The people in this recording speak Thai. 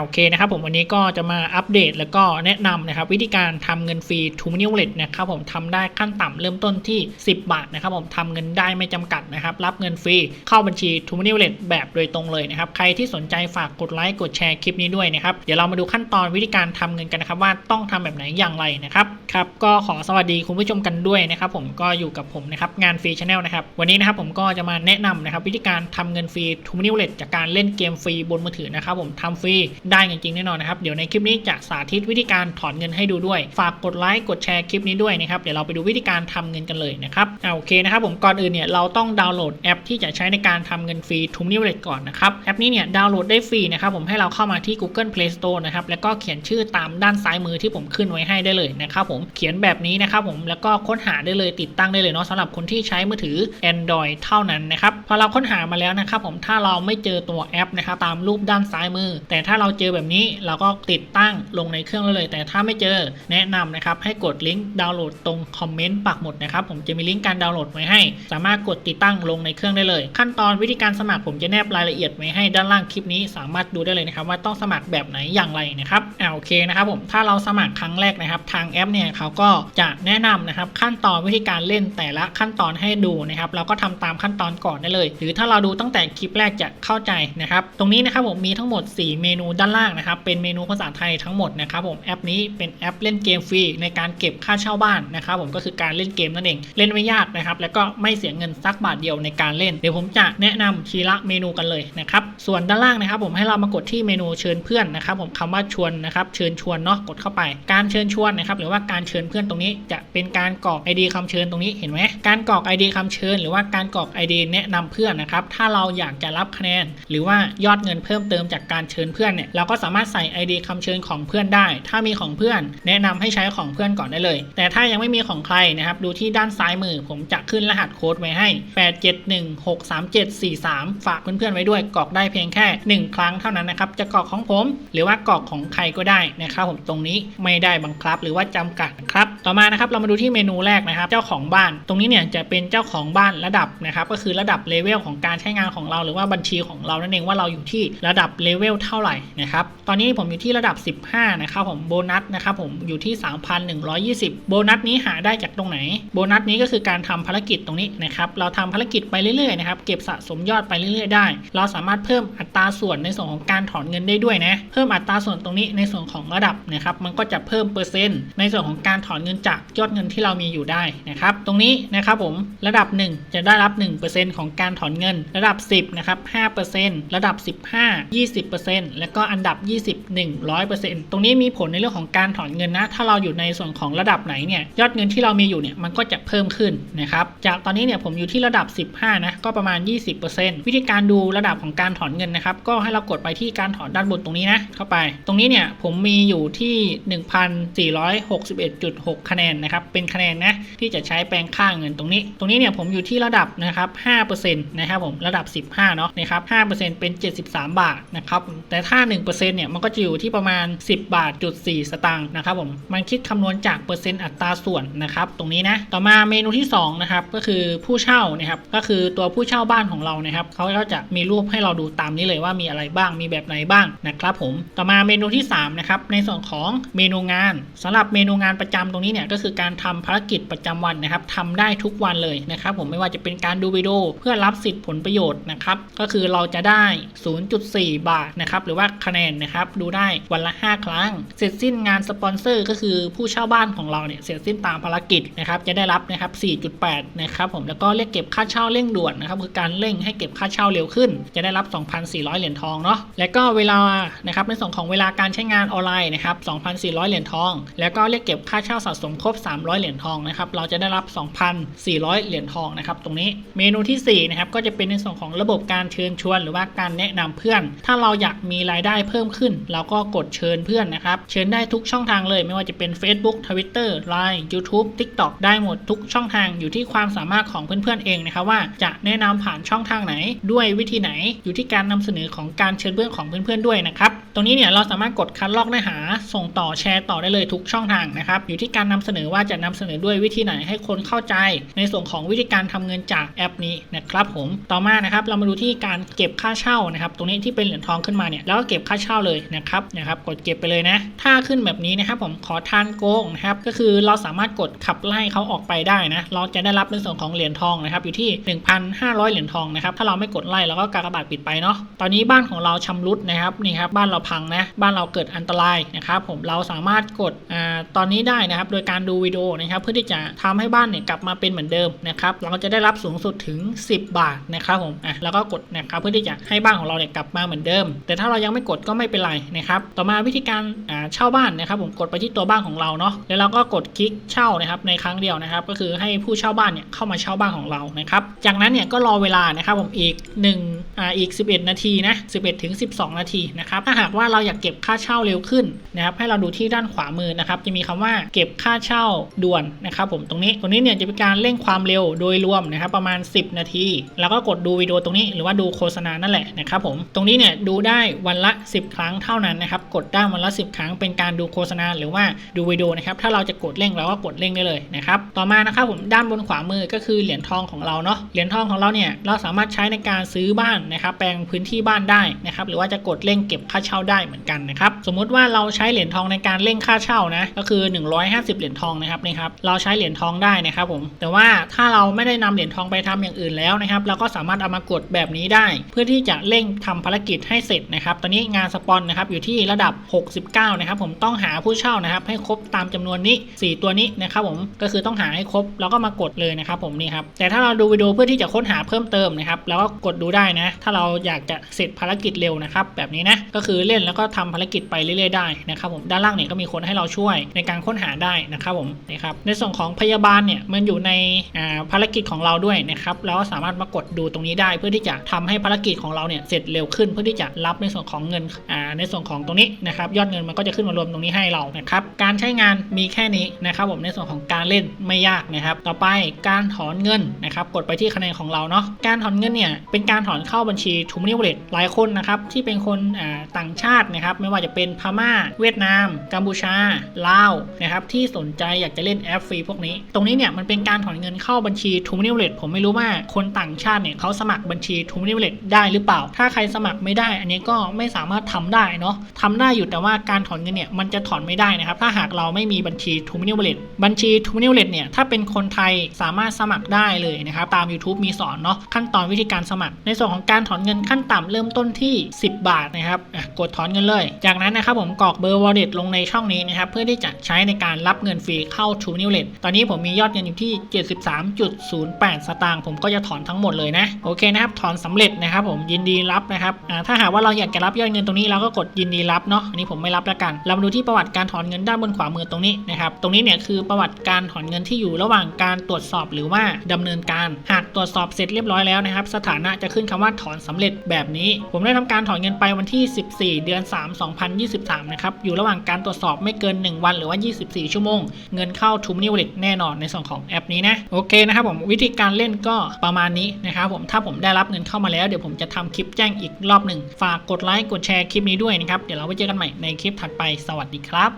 โอเคนะครับผมวันนี้ก็จะมาอัปเดตแล้วก็แนะนำนะครับวิธีการทำเงินฟรีทูมินิวเลตนะครับผมทำได้ขั้นต่ำเริ่มต้นที่ 10 บาทนะครับผมทำเงินได้ไม่จำกัดนะครับรับเงินฟรีเข้าบัญชีทูมินิวเลตแบบโดยตรงเลยนะครับใครที่สนใจฝากกดไลค์กดแชร์คลิปนี้ด้วยนะครับเดี๋ยวเรามาดูขั้นตอนวิธีการทำเงินกันนะครับว่าต้องทำแบบไหนอย่างไรนะครับครับก็ขอสวัสดีคุณผู้ชมกันด้วยนะครับผมก็อยู่กับผมนะครับงานฟรีชาแนลนะครับวันนี้นะครับผมก็จะมาแนะนำนะครับวิธีการทำเงินฟรีทูมินิวเลตจากการเล่นเกมฟรีบนมือถือนะครับผมทำฟรีได้จริงๆแน่นอนนะครับ เดี๋ยวในคลิปนี้จะสาธิตวิธีการถอนเงินให้ดูด้วย ฝากกดไลค์กดแชร์คลิปนี้ด้วยนะครับ เดี๋ยวเราไปดูวิธีการทำเงินกันเลยนะครับเอาโอเคนะครับผมก่อนอื่นเนี่ยเราต้องดาวน์โหลดแอป ที่จะใช้ในการทำเงินฟรีทูมินิวเลตก่อนนะครับแอปนี้เนี่ยดาวน์โหลดได้ฟรีนะครับผมให้เราเข้ามาที่ Google Play Store นะครับแล้วก็เขียนชื่อตามด้านซ้ายมือที่ผมขึ้นไว้ให้ได้เลยนะครับผมเขียนแบบนี้นะครับผมแล้วก็ค้นหาได้เลยติดตั้งได้เลยเนาะสำหรับคนที่ใช้มือถือ Android เท่านั้นนะครับพอเราค้นหามาแล้วนะครับผมถ้าเราไม่เจอตัวแอปนะครับตามรูปด้านซ้ายมือ แต่ถ้าเราเจอแบบนี้เราก็ติดตั้งลงในเครื่องเลย แต่ถ้าไม่เจอแนะนำนะครับให้กดลิงก์ดาวน์โหลดตรงคอมเมนต์ปักหมุดนะครับผมจะมีลิงก์การดาวน์โหลดไว้ให้ สามารถกดติดตั้งลงในเครื่องได้เลย ขั้นตอนวิธีการสมัครผมจะแนบรายละเอียดไว้ให้ด้านล่างคลิปนี้สามารถดูได้เลยนะครับว่าต้องสมัครแบบไหนอย่างไรนะครับอ่าโอเคนะครับผมถ้าเราสมัครครั้งแรกนะครับ ทางแอปเนี่ยเขาก็จะแนะนำนะครับขั้นตอนวิธีการเล่นแต่ละขั้นตอนให้ดูนะครับเราก็ทำตามขั้นตอนก่อนได้เลย หรือถ้าเราดูตั้งแต่คลิปแรกจะเข้าใจนะครับตรงนี้นะครับผมมีทั้งหมด 4 เมนูด้านล่างนะครับ เป็นเมนูภาษาไทยทั้งหมดนะครับผมแอปนี้เป็นแอปเล่นเกมฟรีในการเก็บค่าเช่าบ้านนะครับผมก็คือการเล่นเกมนั่นเองเล่นไม่ยากนะครับแล้วก็ไม่เสียเงินสักบาทเดียวในการเล่นเดี๋ยวผมจะแนะนำทีละเมนูกันเลยนะครับส่วนด้านล่างนะครับผมให้เรามากดที่เมนูเชิญเพื่อนนะครับผมคำว่าชวนนะครับเชิญชวนเนาะกดเข้าไป การเชิญชวนนะครับหรือว่าการเชิญเพื่อนตรงนี้ จะเป็นการกรอก ID คำเชิญตรงนี้เห็นไหมการกรอก ID คำเชิญ หรือว่าการกรอก ID แนะนำเพื่อนนะครับถ้าเราอยากจะรับคะแนน หรือว่ายอดเงินเพิ่มเติมจากการเชิญเพื่อนเนี่ยเราก็สามารถใส่ ID คำเชิญของเพื่อนได้ ถ้ามีของเพื่อน แนะนำให้ใช้ของเพื่อนก่อนได้เลย แต่ถ้ายังไม่มีของใครนะครับ ดูที่ด้านซ้ายมือ ผมจะขึ้นรหัสโค้ดไว้ให้ 87163743 ฝากเพื่อนๆไว้ด้วยกรอกได้เพียงแค่ 1 ครั้งเท่านั้นนะครับ จะกรอกของผม หรือว่ากรอกของใครก็ได้นะครับผมตรงนี้ไม่ได้บังคับหรือว่าจำกัดครับ ต่อมานะครับเรามาดูที่เมนูแรกนะครับ เจ้าของบ้าน ตรงนี้เนี่ยจะเป็นเจ้าของบ้านระดับนะครับ ก็คือระดับเลเวลของการใช้งานของเรา หรือว่าบัญชีของเรานั่นเองว่าเราอยู่ที่ระดับเลเวลเท่าไหร่นะครับ ตอนนี้ผมอยู่ที่ระดับ 15 นะครับผม โบนัสนะครับผมอยู่ที่ 3,120 โบนัสนี้หาได้จากตรงไหน โบนัสนี้ก็คือการทำภารกิจตรงนี้นะครับ เราทำภารกิจไปเรื่อยๆนะครับ เก็บสะสมยอดไปเรื่อยๆได้ เราสามารถเพิ่มอัตราส่วนในส่วนของการถอนเงินได้ด้วยนะ เพิ่มอัตราส่วนตรงนี้ในส่วนของระดับนะครับ มันก็จะเพิ่มเปอร์เซ็นต์ในส่วนของการถอนเงินจากยอดเงินที่เรามีอยู่ได้นะครับ ตรงนี้นะครับผมระดับ 1 จะได้รับ 1%ของการถอนเงิน ระดับ 10นะครับ5%ระดับ 15 20%แล้วก็อันดับ 20 100%ตรงนี้มีผลในเรื่องของการถอนเงินนะ ถ้าเราอยู่ในส่วนของระดับไหนเนี่ย ยอดเงินที่เรามีอยู่เนี่ย มันก็จะเพิ่มขึ้นนะครับ จากตอนนี้เนี่ยผมอยู่ที่ระดับ 15 นะ ก็ประมาณ 20%วิธีการดูระดับของการถอนเงินนะครับ ก็ให้เรากดไปที่การถอนด้านบนตรงนี้นะ เข้าไป ตรงนี้เนี่ยผมมีอยู่ที่ 1,461.6 คะแนนนะครับ เป็นคะแนนนะที่จะใช้แปลงค่าเงินตรงนี้ ตรงนี้เนี่ยผมอยู่ที่ระดับนะครับ5%นะครับผม ระดับ 15 เนาะนะครับ5%เป็น 73 บาทนะครับ แต่ถ้า1%เนี่ยมันก็จะอยู่ที่ประมาณ 10 บาทจุด4สตางค์นะครับผมมันคิดคำนวณจากเปอร์เซ็นต์อัตราส่วนนะครับตรงนี้นะต่อมาเมนูที่2นะครับก็คือผู้เช่านะครับก็คือตัวผู้เช่าบ้านของเรานะครับเขาก็จะมีรูปให้เราดูตามนี้เลยว่ามีอะไรบ้างมีแบบไหนบ้างนะครับผมต่อมาเมนูที่3นะครับในส่วนของเมนูงานสำหรับเมนูงานประจำตรงนี้เนี่ยก็คือการทำภารกิจประจำวันนะครับทำได้ทุกวันเลยนะครับผมไม่ว่าจะเป็นการดูวิดีโอเพื่อรับสิทธิ์ผลประโยชน์นะครับก็คือเราจะได้ 0.4 บาทนะครับหรือว่าคะแนนนะครับ ดูได้วันละ 5 ครั้ง เสร็จสิ้นงานสปอนเซอร์ก็คือผู้เช่าบ้านของเราเนี่ยเสร็จสิ้นตามภารกิจนะครับจะได้รับนะครับ 4.8 นะครับผมแล้วก็เรียกเก็บค่าเช่าเร่งด่วนนะครับคือการเร่งให้เก็บค่าเช่าเร็วขึ้น จะได้รับ 2,400 เหรียญทองเนาะแล้วก็เวลานะครับในส่วนของเวลาการใช้งานออนไลน์นะครับ 2,400 เหรียญทอง แล้วก็เรียกเก็บค่าเช่าสะสมครบ 300 เหรียญทองนะครับเราจะได้รับ 2,400 เหรียญทองนะครับตรงนี้เมนูที่4นะครับก็จะเป็นในส่วนของระบบการเชิญชวน หรือว่าการแนะนำเพื่อน ถ้าเราอยากมีรายได้เพิ่มขึ้น เราก็กดเชิญเพื่อนนะครับ เชิญได้ทุกช่องทางเลยไม่ว่าจะเป็น Facebook Twitter Line YouTube TikTok ได้หมดทุกช่องทางอยู่ที่ความสามารถของเพื่อนๆเองนะครับว่าจะแนะนำผ่านช่องทางไหน ด้วยวิธีไหนอยู่ที่การนำเสนอของการเชิญเพื่อนของเพื่อนๆด้วยนะครับตรงนี้เนี่ยเราสามารถกดคัดลอกเนื้อหา ส่งต่อแชร์ต่อได้เลยทุกช่องทางนะครับอยู่ที่การนำเสนอว่าจะนำเสนอด้วยวิธีไหนให้คนเข้าใจ ในส่วนของวิธีการทำเงินจากแอปนี้นะครับผมต่อมานะครับเรามาดูที่การเก็บค่าเช่านะครับตรงนี้ที่เป็นเหรียญทองขึ้นมาเนี่ยแล้วก็เก็บค่าเช่าเลยนะครับนะครับกดเก็บไปเลยนะ ถ้าขึ้นแบบนี้นะครับผมขอทานโกงนะครับก็คือเราสามารถกดขับไล่เขาออกไปได้นะเราจะได้รับในส่วนของเหรียญทองนะครับอยู่ที่ 1,500 เหรียญทองนะครับถ้าเราไม่กดไล่เราก็กากบาทปิดไปเนาะตอนนี้บ้านของเราชำรุดนะครับนี่ครับบ้านเราพังนะบ้านเราเกิดอันตรายนะครับผมเราสามารถกดอ่าตอนนี้ได้นะครับโดยการดูวิดีโอนะครับเพื่อที่จะทำให้บ้านเนี่ยกลับมาเป็นเหมือนเดิมนะครับเราก็จะได้รับสูงสุดถึง 10 บาทนะครับผมอะแล้วก็กดนะครับเพื่อที่จะให้บ้านของเราเนี่ยกลับมาเหมือนเดิม แต่ถ้าเรายังไม่กดก็ไม่เป็นไรนะครับต่อมาวิธีการเช่าบ้านนะครับผมกดไปที่ตัวบ้านของเราเนาะแล้วเราก็กดคลิกเช่านะครับในครั้งเดียวนะครับ ก็คือให้ผู้เช่าบ้านเนี่ยเข้ามาเช่าบ้านของเรานะครับจากนั้นเนี่ยก็รอเวลานะครับผมอีก 1 อ,อีก 11 นาทีนะ 11 ถึง 12 นาทีนะครับ ถ้าหากว่าเราอยากเก็บค่าเช่าเร็วขึ้นนะครับ ให้เราดูที่ด้านขวามือนะครับ จะมีคำว่าเก็บค่าเช่าด่วนนะครับผม ตรงนี้ ตรงนี้เนี่ยจะเป็นการเร่งความเร็วโดยรวมนะครับ ประมาณ 10 นาที แล้วก็กดดูวิดีโอตรงนี้ หรือว่าดูโฆษณานั่นแหละนะครับผม ตรงนี้เนี่ยดูได้วันละ 10 ครั้งเท่านั้นนะครับ กดได้วันละ 10 ครั้งเป็นการดูโฆษณาหรือว่าดูวิดีโอนะครับ ถ้าเราจะกดเร่งเราก็กดเร่งได้เลยนะครับ ต่อมานะครับผม ด้านบนขวามือก็คือเหรียญทองของเราเนาะ เหรียญทองของเราเนี่ย เราสามารถใช้ในการซื้อบ้านนะครับแปลงพื้นที่บ้านได้นะครับหรือว่าจะกดเร่งเก็บค่าเช่าได้เหมือนกันนะครับสมมุติว่าเราใช้เหรียญทองในการเร่งค่าเช่านะก็คือ 150 เหรียญทองนะครับนี่ครับเราใช้เหรียญทองได้นะครับผมแต่ว่าถ้าเราไม่ได้นำเหรียญทองไปทำอย่างอื่นแล้วนะครับเราก็สามารถเอามากดแบบนี้ได้ เพื่อที่จะเร่งทำภารกิจให้เสร็จนะครับตอนนี้งานสปอนนะครับอยู่ที่ระดับ 69 นะครับผมต้องหาผู้เช่านะครับให้ครบตามจำนวนนี้ 4 ตัวนี้นะครับผมก็คือต้องหาให้ครบแล้วก็มากดเลยนะครับผมนี่ครับแต่ถ้าเราดูวิดีโอเพื่อที่จะค้นหาเพิ่มเติมนะครับแล้วก็กดดูได้นะถ้าเราอยากจะเสร็จภารกิจเร็วนะครับแบบนี้นะก็คือเล่นแล้วก็ทำภารกิจไปเรื่อยๆได้นะครับผมด้านล่างเนี่ยก็มีคนให้เราช่วยในการค้นหาได้นะครับผมนะครับในส่วนของพยาบาลเนี่ยมันอยู่ในาภารกิจของเราด้วยนะครับแล้วก็สามารถมากดดูตรงนี้ได้ เพื่อที่จะทำให้ภารกิจของเราเนี่ยเสร็จเร็วขึ้น เพื่อที่จะรับในส่วนของเงินในส่วนของตรงนี้นะครับยอดเงินมันก็จะขึ้นมารวมตรงนี้ให้เรานะครับการใช้งานมีแค่นี้นะครับผมในส่วนของการเล่นไม่ยากนะครับ ต่อไปการถอนเงินนะครับกดไปที่คะแนนของเราเนาะการถอนเงินเนี่ยเป็นการถอนเข้าบัญชีทูมินิวเลตหลายคนนะครับที่เป็นคนต่างชาตินะครับไม่ว่าจะเป็นพม่า เวียดนาม กัมพูชาลาวนะครับที่สนใจอยากจะเล่นแอปฟรีพวกนี้ ตรงนี้เนี่ยมันเป็นการถอนเงินเข้าบัญชีทูมินิวเลตผมไม่รู้ว่าคนต่างชาติเนี่ยเขาสมัครบัญชีทูมินิวเลตได้หรือเปล่า ถ้าใครสมัครไม่ได้ อันนี้ก็ไม่สามารถทำได้เนาะทำได้อยู่แต่ว่าการถอนเงินเนี่ยมันจะถอนไม่ได้นะครับถ้าหากเราไม่มีบัญชีทูมินิวเลตบัญชีทูมินิวเลตเนี่ยถ้าเป็นคนไทยสามารถสมัครได้เลยนะครับตาม YouTube มีสอนเนาะขั้นตอนวิธีการสมัครในส่วนของการการถอนเงินขั้นต่ำเริ่มต้นที่ 10 บาทนะครับกดถอนเงินเลย จากนั้นนะครับผมกรอกเบอร์ wallet ลงในช่องนี้นะครับเพื่อที่จะใช้ในการรับเงินฟรีเข้า True n e w l e t ตอนนี้ผมมียอดเงินอยู่ที่ 73.08 สตางค์ผมก็จะถอนทั้งหมดเลยนะโอเคนะครับถอนสำเร็จนะครับผมยินดีรับนะครับถ้าหากว่าเราอยากจะรับยอดเงินตรงนี้เราก็กดยินดีรับเนาะอันนี้ผมไม่รับแล้วกัน เรามาดูที่ประวัติการถอนเงินด้านบนขวามือตรงนี้นะครับตรงนี้เนี่ยคือประวัติการถอนเงินที่อยู่ระหว่างการตรวจสอบหรือว่าดำเนินการหากตรวจสอบเสร็จเรียบร้อยแล้วนะครับสถานะจะขึ้นคำว่าถอนสำเร็จแบบนี้ ผมได้ทำการถอนเงินไปวันที่ 14 เดือน 3 2023 นะครับ อยู่ระหว่างการตรวจสอบไม่เกิน 1 วันหรือว่า 24 ชั่วโมง เงินเข้า t r u e m o n e y Wallet แน่นอนในส่วนของแอปนี้นะ โอเคนะครับผมวิธีการเล่นก็ประมาณนี้นะครับผมถ้าผมได้รับเงินเข้ามาแล้วเดี๋ยวผมจะทำคลิปแจ้งอีกรอบหนึ่ง ฝากกดไลค์กดแชร์คลิปนี้ด้วยนะครับ เดี๋ยวเราไว้เจอกันใหม่ในคลิปถัดไปสวัสดีครับ